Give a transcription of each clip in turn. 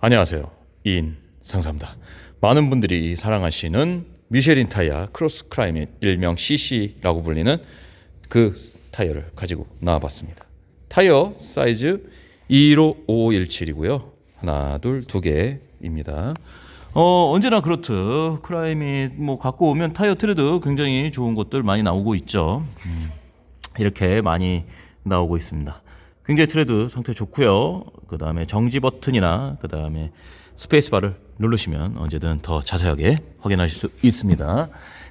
안녕하세요. 이인 상사입니다. 많은 분들이 사랑하시는 미쉐린 타이어 크로스 클라이밋 일명 CC라고 불리는 그 타이어를 가지고 나와봤습니다. 타이어 사이즈 21517이고요. 하나, 둘, 두 개입니다. 어, 언제나 그렇듯 클라이밋 뭐 갖고 오면 타이어 트레드 굉장히 좋은 것들 많이 나오고 있죠. 음, 이렇게 많이 나오고 있습니다. 굉장히 트레드 상태 좋고요. 그 다음에 정지 버튼이나 그 다음에 스페이스 바를 누르시면 언제든 더 자세하게 확인하실 수 있습니다.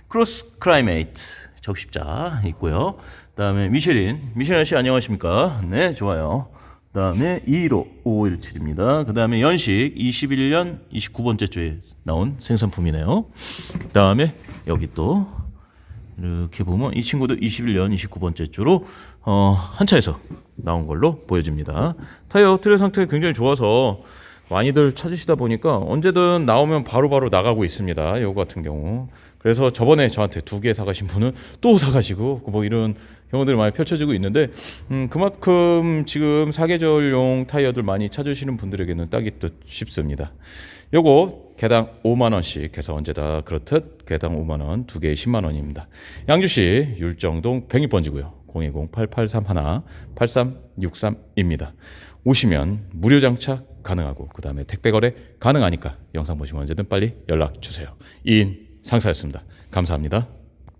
크로스 클라이메이트 적십자 있고요. 그 다음에 미쉐린 미쉐린 씨 안녕하십니까? 네 좋아요. 그 다음에 215 517입니다. 그 다음에 연식 21년 29번째 주에 나온 생산품이네요. 그 다음에 여기 또 이렇게 보면 이 친구도 21년 29번째 주로 어, 한 차에서 나온 걸로 보여집니다. 타이어 트레 상태 굉장히 좋아서 많이들 찾으시다 보니까 언제든 나오면 바로 바로 나가고 있습니다. 요거 같은 경우. 그래서 저번에 저한테 두 개 사가신 분은 또 사가시고 뭐 이런 경우들이 많이 펼쳐지고 있는데 음, 그만큼 지금 사계절용 타이어들 많이 찾으시는 분들에게는 딱이 듯 싶습니다. 요거 개당 5만 원씩 해서 언제다 그렇듯 개당 5만 원, 두 개에 10만 원입니다. 양주시 율정동 102번지고요. 010-8831-8363입니다. 오시면 무료 장착 가능하고 그 다음에 택배 거래 가능하니까 영상 보시면 언제든 빨리 연락 주세요. 이인 상사였습니다. 감사합니다.